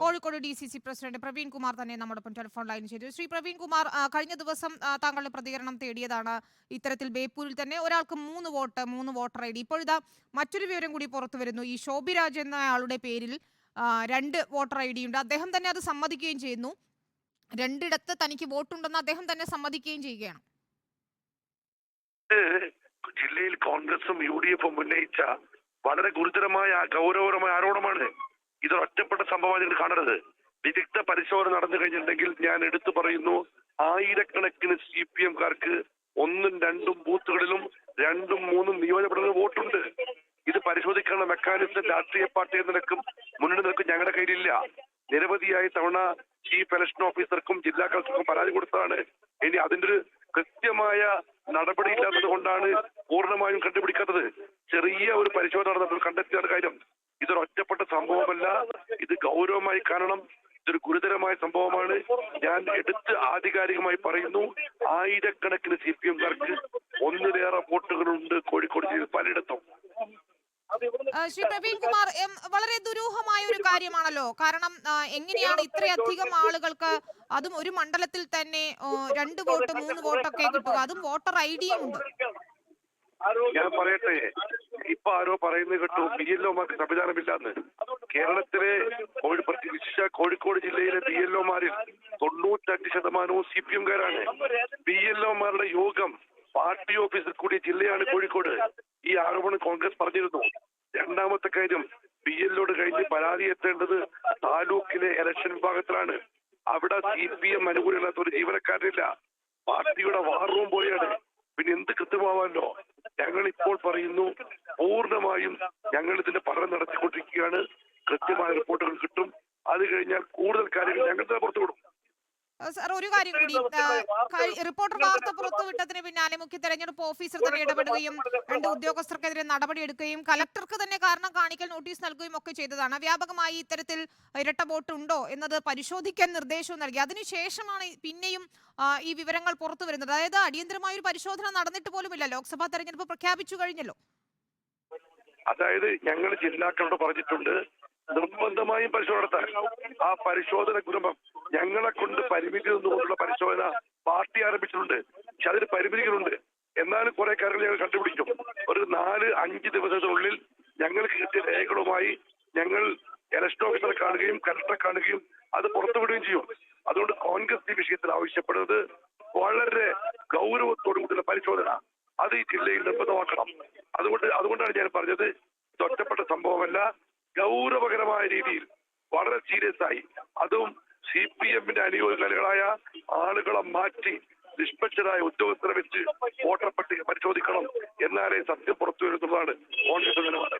Kozhikode D C C president Praveen Kumar തന്നെ നമ്മോടൊപ്പം telephone line ചെയ്തു. ശ്രീ പ്രവീൺ കുമാർ കഴിഞ്ഞ ദിവസം താങ്കളുടെ പ്രതികരണം തേടിയതാണ് ഇത്തരത്തിൽ ബേപ്പൂരിൽ തന്നെ. ഒരാൾക്ക് മൂന്ന് വോട്ട് മൂന്ന് വോട്ടർ ഐ ഡി. ഇപ്പോഴിതാ മറ്റൊരു വിവരം കൂടി പുറത്തു വരുന്നു. ഈ ശോഭിരാജ് എന്ന ആളുടെ പേരിൽ രണ്ട് വോട്ടർ ഐ ഡി ഉണ്ട്. അദ്ദേഹം തന്നെ അത് സമ്മതിക്കുകയും ചെയ്യുന്നു. രണ്ടിടത്ത് തനിക്ക് വോട്ടുണ്ടെന്ന് അദ്ദേഹം തന്നെ സമ്മതിക്കുകയും ചെയ്യുകയാണ്. ജില്ലയിൽ കോൺഗ്രസും യു ഡി എഫും ഉന്നയിച്ച വളരെ ഗുരുതരമായ ഗൗരവകരമായ ആരോപണമാണ്. ഇത് ഒറ്റപ്പെട്ട സംഭവമായി നിങ്ങൾ കാണരുത്. വിദഗ്ധ പരിശോധന നടന്നു കഴിഞ്ഞിട്ടുണ്ടെങ്കിൽ ഞാൻ എടുത്തു പറയുന്നു ആയിരക്കണക്കിന് സി പി എംകാർക്ക് ഒന്നും രണ്ടും ബൂത്തുകളിലും രണ്ടും മൂന്നും നിയോജകമണ്ഡലങ്ങളിൽ വോട്ടുണ്ട്. ഇത് പരിശോധിക്കാനുള്ള മെക്കാനിസം രാഷ്ട്രീയ പാർട്ടി എന്ന നിലക്കും മുന്നണി നിലക്കും ഞങ്ങളുടെ കയ്യിലില്ല. നിരവധിയായി തവണ ചീഫ് ഇലക്ഷൻ ഓഫീസർക്കും ജില്ലാ കളക്ടർക്കും പരാതി കൊടുത്തതാണ്. ഇനി അതിന്റെ ഒരു കൃത്യമായ നടപടി ഇല്ലാത്തത് കൊണ്ടാണ് പൂർണമായും കണ്ടുപിടിക്കാത്തത്. ചെറിയ ഒരു പരിശോധന നടന്നപ്പോൾ കണ്ടെത്തിയാണ് കാര്യം ഇതൊരു ഒറ്റപ്പെട്ട സംഭവമല്ല ഇത് ഗൗരവമായി കാണണം. ഇതൊരു ഗുരുതരമായ സംഭവമാണ്. ഞാൻ എടുത്ത് ആധികാരികമായി പറയുന്നു. ആയിരക്കണക്കിന് സി പി എംകാർക്ക് ഒന്നിലേറെ വോട്ടുകളുണ്ട് കോഴിക്കോട് ജില്ലയിൽ പലയിടത്തും. ശ്രീ പ്രവീൺ കുമാർ വളരെ ദുരൂഹമായ ഒരു കാര്യമാണല്ലോ. കാരണം എങ്ങനെയാണ് ഇത്രയധികം ആളുകൾക്ക് അതും ഒരു മണ്ഡലത്തിൽ തന്നെ രണ്ട് വോട്ട് മൂന്ന് വോട്ടൊക്കെ കിട്ടുക. അതും വോട്ടർ ഐ ഡിയും ഉണ്ട്. ഞാൻ പറയട്ടെ? ഇപ്പൊ ആരോ പറയുന്നത് കേട്ടു. പി എൽ ഒമാർക്ക് സംവിധാനമില്ലാന്ന്. കേരളത്തിലെ കോഴി പ്രത്യേകിച്ച് കോഴിക്കോട് ജില്ലയിലെ ബി എൽ ഒമാരിൽ തൊണ്ണൂറ്റഞ്ച് ശതമാനവും സി പി എംകാരാണ് ബി എൽ ഒമാരുടെ യോഗം പാർട്ടി ഓഫീസിൽ കൂടിയ ജില്ലയാണ് കോഴിക്കോട്. ഈ ആരോപണം കോൺഗ്രസ് പറഞ്ഞിരുന്നു. രണ്ടാമത്തെ കാര്യം ബി എല്ലോട് കഴിഞ്ഞ് പരാതി എത്തേണ്ടത് താലൂക്കിലെ ഇലക്ഷൻ വിഭാഗത്തിലാണ്. അവിടെ സി പി എം അനുകൂലമില്ലാത്ത ഒരു ജീവനക്കാരനില്ല. പാർട്ടിയുടെ വാർ റൂം പോലെയാണ്. പിന്നെ എന്ത് കൃത്യമാവാനോ? ഞങ്ങൾ ഇപ്പോൾ പറയുന്നു പൂർണമായും ഞങ്ങൾ ഇതിന്റെ പഠനം നടത്തിക്കൊണ്ടിരിക്കുകയാണ്. കൃത്യമായ റിപ്പോർട്ടുകൾ കിട്ടും. അത് കഴിഞ്ഞാൽ കൂടുതൽ കാര്യങ്ങൾ ഞങ്ങൾ തന്നെ പുറത്തു വിടും. സാർ ഒരു കാര്യം കൂടി റിപ്പോർട്ടർ വാർത്ത പുറത്തുവിട്ടതിന് പിന്നാലെ മുഖ്യ തെരഞ്ഞെടുപ്പ് ഓഫീസർ തന്നെ ഇടപെടുകയും രണ്ട് ഉദ്യോഗസ്ഥർക്കെതിരെ നടപടി എടുക്കുകയും കലക്ടർക്ക് തന്നെ കാരണം കാണിക്കൽ നോട്ടീസ് നൽകുകയും ഒക്കെ ചെയ്തതാണ്. വ്യാപകമായി ഇത്തരത്തിൽ ഇരട്ട വോട്ട് ഉണ്ടോ എന്നത് പരിശോധിക്കാൻ നിർദ്ദേശവും നൽകി. അതിനുശേഷമാണ് പിന്നെയും ഈ വിവരങ്ങൾ പുറത്തു വരുന്നത്. അതായത് അടിയന്തരമായ ഒരു പരിശോധന നടന്നിട്ട് പോലുമില്ല. ലോക്സഭാ തെരഞ്ഞെടുപ്പ് പ്രഖ്യാപിച്ചു കഴിഞ്ഞല്ലോ. അതായത് ഞങ്ങൾ ജില്ലാക്കളോട് പറഞ്ഞിട്ടുണ്ട് നിർബന്ധമായും പരിശോധന ആ പരിശോധന കുടുംബം ഞങ്ങളെ കൊണ്ട് പരിമിതി നിന്നുകൊണ്ടുള്ള പരിശോധന പാർട്ടി ആരംഭിച്ചിട്ടുണ്ട്. പക്ഷെ അതിന് പരിമിതികളുണ്ട്. എന്നാലും കുറെ കാര്യങ്ങൾ ഞങ്ങൾ കണ്ടുപിടിക്കും. ഒരു നാല് അഞ്ച് ദിവസത്തിനുള്ളിൽ ഞങ്ങൾക്ക് കിട്ടിയ രേഖകളുമായി ഞങ്ങൾ ഇലക്ഷൻ ഓഫീസറെ കാണുകയും കലക്ടറെ കാണുകയും അത് പുറത്തുവിടുകയും ചെയ്യും. അതുകൊണ്ട് കോൺഗ്രസ് ഈ വിഷയത്തിൽ ആവശ്യപ്പെടുന്നത് വളരെ ഗൗരവത്തോടു കൂടിയുള്ള പരിശോധന. അത് ഈ ജില്ലയിൽ നിർബന്ധമാക്കണം. അതുകൊണ്ട് അതുകൊണ്ടാണ് ഞാൻ പറഞ്ഞത്. ഒറ്റപ്പെട്ട സംഭവമല്ല. ഗൗരവകരമായ രീതിയിൽ വളരെ സീരിയസ് ആയി. അതും സി പി എമ്മിന്റെ അനുയോജ്യകളായ ആളുകളെ മാറ്റി നിഷ്പക്ഷരായ ഉദ്യോഗസ്ഥരെ വെച്ച് വോട്ടർ പട്ടിക പരിശോധിക്കണം എന്നാലേ സത്യം പുറത്തു വരുന്നതാണ് കോൺഗ്രസ് നിലപാട്